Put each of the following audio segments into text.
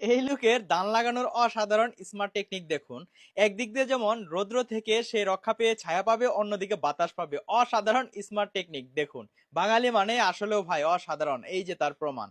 এই লুকের দান লাগানোর অসাধারণ স্মার্ট টেকনিক দেখুন। একদিক দিয়ে যেমন রৌদ্র থেকে সে রক্ষা পেয়ে ছায়া পাবে, অন্যদিকে বাতাস পাবে। অসাধারণ স্মার্ট টেকনিক দেখুন। বাঙালি মানে আসলেও ভাই অসাধারণ, এই যে তার প্রমাণ।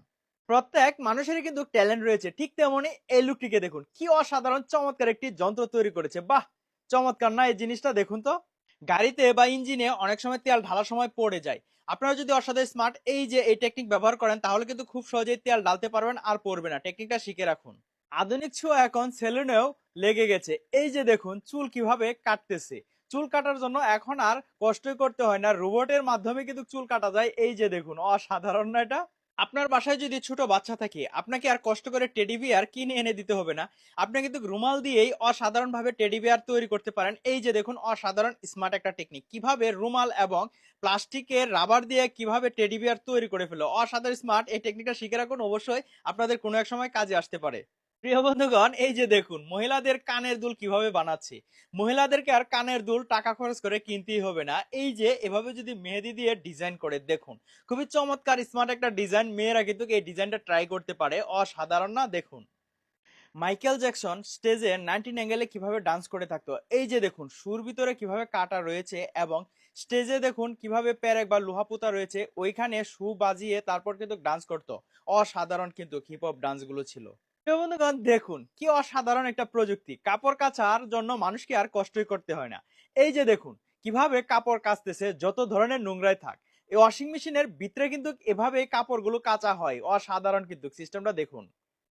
প্রত্যেক মানুষেরই কিন্তু ট্যালেন্ট রয়েছে, ঠিক তেমনি এই লুকটিকে দেখুন। কি অসাধারণ, চমৎকার একটি যন্ত্র তৈরি করেছে। বাহ! চমৎকার না এই জিনিসটা? দেখুন তো। গাড়িতে বা ইঞ্জিনে অনেক সময় তেল ঢালার সময় পড়ে যায়। আপনারা যদি অসাধারণ স্মার্ট এই যে এই টেকনিক ব্যবহার করেন, তাহলে কিন্তু খুব সহজেই তেল ডালতে পারবেন আর পড়বে না। টেকনিকটা শিখে রাখুন। আধুনিক ছোঁয়া এখন সেলুনেও লেগে গেছে। এই যে দেখুন, চুল কীভাবে কাটতেছে। চুল কাটার জন্য এখন আর কষ্টই করতে হয় না। রোবটের মাধ্যমে কিন্তু চুল কাটা যায়। এই যে দেখুন, অসাধারণ না এটা? আপনার বাসায় যদি ছোট বাচ্চা থাকে, আপনাকে আর কষ্ট করে টেডি বিয়ার কিনে এনে দিতে হবে না। আপনি কিন্তু রুমাল দিয়েই অসাধারণভাবে টেডি বিয়ার তৈরি করতে পারেন। এই যে দেখুন, অসাধারণ স্মার্ট একটা টেকনিক কীভাবে রুমাল এবং প্লাস্টিকের রাবার দিয়ে কীভাবে টেডি বিয়ার তৈরি করে ফেলো অসাধারণ স্মার্ট এই টেকনিকটা শিখে রাখুন। অবশ্যই আপনাদের কোনো এক সময় কাজে আসতে পারে। প্রিয় বন্ধুগণ, এই যে দেখুন, মহিলাদের কানের দুল কীভাবে বানাচ্ছে? মহিলাদেরকে আর কানের দুল টাকা খরচ করে কিনতেই হবে না। এই যে, এভাবে যদি মেহেদি দিয়ে ডিজাইন করে, দেখুন, খুবই চমৎকার স্মার্ট একটা ডিজাইন। মেয়েরা কিন্তু এই ডিজাইনটা ট্রাই করতে পারে, অসাধারণ না? দেখুন মাইকেল জ্যাকসন স্টেজে নাইনটিন অ্যাঙ্গেলে কীভাবে ডান্স করে থাকতো? এই যে দেখুন, সুর ভিতরে কীভাবে কাটা রয়েছে এবং স্টেজে দেখুন, কীভাবে প্যারেক বা লোহাপুতা রয়েছে, ওইখানে সু বাজিয়ে তারপর কিন্তু ডান্স করতো। অসাধারণ কিন্তু হিপ হপ ডান্সগুলো ছিল। বন্ধুগণ, দেখুন, কি অসাধারণ একটা প্রযুক্তি। কাপড় কাচার জন্য মানুষকে আর কষ্টই করতে হয় না। এই যে দেখুন, কীভাবে কাপড় কাচতেছে, যত ধরনের নোংরাই থাক। এই ওয়াশিং মেশিনের ভিতরে কিন্তু এভাবে কাপড়গুলো কাচা হয়। অসাধারণ কিন্তু সিস্টেমটা দেখুন।